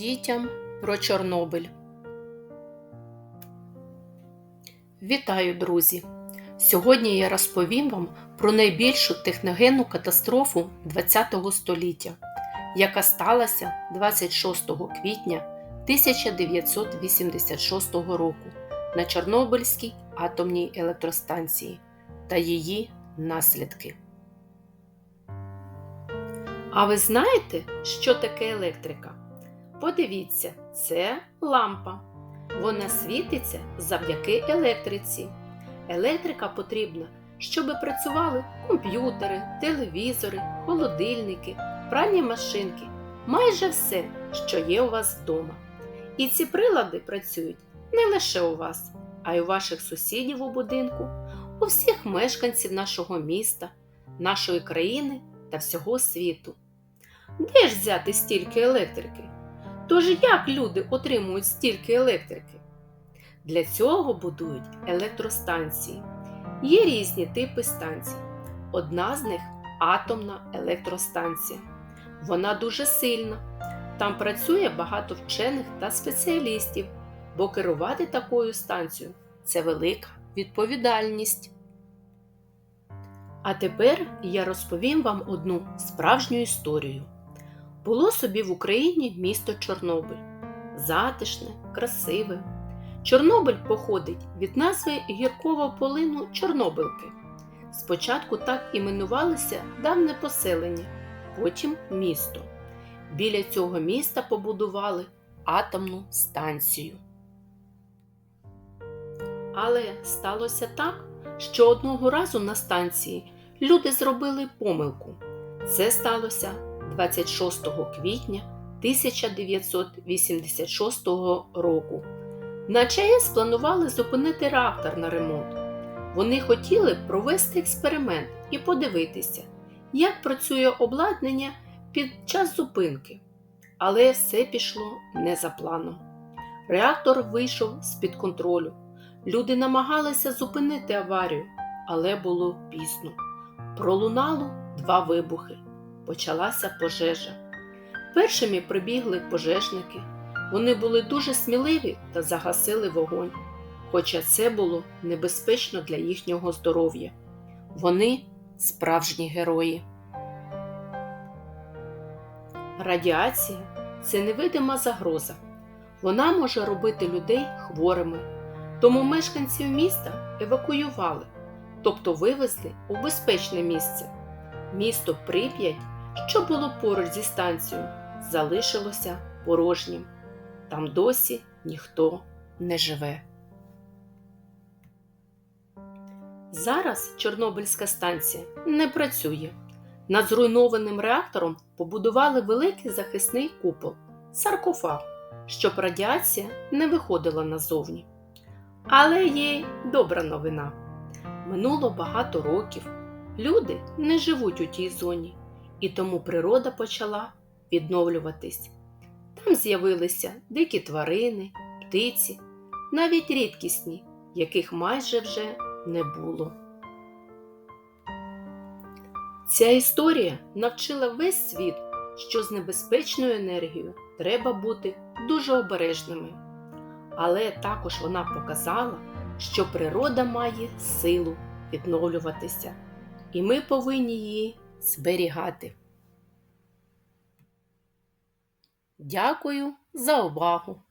дітям про Чорнобиль. Вітаю, друзі! Сьогодні я розповім вам про найбільшу техногенну катастрофу ХХ століття, яка сталася 26 квітня 1986 року на Чорнобильській атомній електростанції та її наслідки. А ви знаєте, що таке електрика? Подивіться, це лампа. Вона світиться завдяки електриці. Електрика потрібна, щоб працювали комп'ютери, телевізори, холодильники, пральні машинки, майже все, що є у вас вдома. І ці прилади працюють не лише у вас, а й у ваших сусідів у будинку, у всіх мешканців нашого міста, нашої країни та всього світу. Де ж взяти стільки електрики? Тож як люди отримують стільки електрики? Для цього будують електростанції. Є різні типи станцій. Одна з них атомна електростанція. Вона дуже сильна. Там працює багато вчених та спеціалістів, бо керувати такою станцією це велика відповідальність. А тепер я розповім вам одну справжню історію. Було собі в Україні місто Чорнобиль. Затишне, красиве. Чорнобиль походить від назви гіркового полину Чорнобилки. Спочатку так іменувалося давне поселення, потім місто. Біля цього міста побудували атомну станцію. Але сталося так, що одного разу на станції люди зробили помилку. Це сталося 26 квітня 1986 року. На ЧАЕС планували зупинити реактор на ремонт. Вони хотіли провести експеримент і подивитися, як працює обладнання під час зупинки. Але все пішло не за планом. Реактор вийшов з-під контролю. Люди намагалися зупинити аварію, але було пізно. Пролунало два вибухи. Почалася пожежа. Першими прибігли пожежники. Вони були дуже сміливі та загасили вогонь, хоча це було небезпечно для їхнього здоров'я. Вони справжні герої. Радіація це невидима загроза. Вона може робити людей хворими. Тому мешканців міста евакуювали, тобто вивезли у безпечне місце. Місто Прип'ять, що було поруч зі станцією, залишилося порожнім. Там досі ніхто не живе. Зараз Чорнобильська станція не працює. Над зруйнованим реактором побудували великий захисний купол саркофаг, щоб радіація не виходила назовні. Але є добра новина. Минуло багато років. Люди не живуть у тій зоні, і тому природа почала відновлюватись. Там з'явилися дикі тварини, птиці, навіть рідкісні, яких майже вже не було. Ця історія навчила весь світ, що з небезпечною енергією треба бути дуже обережними. Але також вона показала, що природа має силу відновлюватися, і ми повинні її зберігати. Дякую за увагу!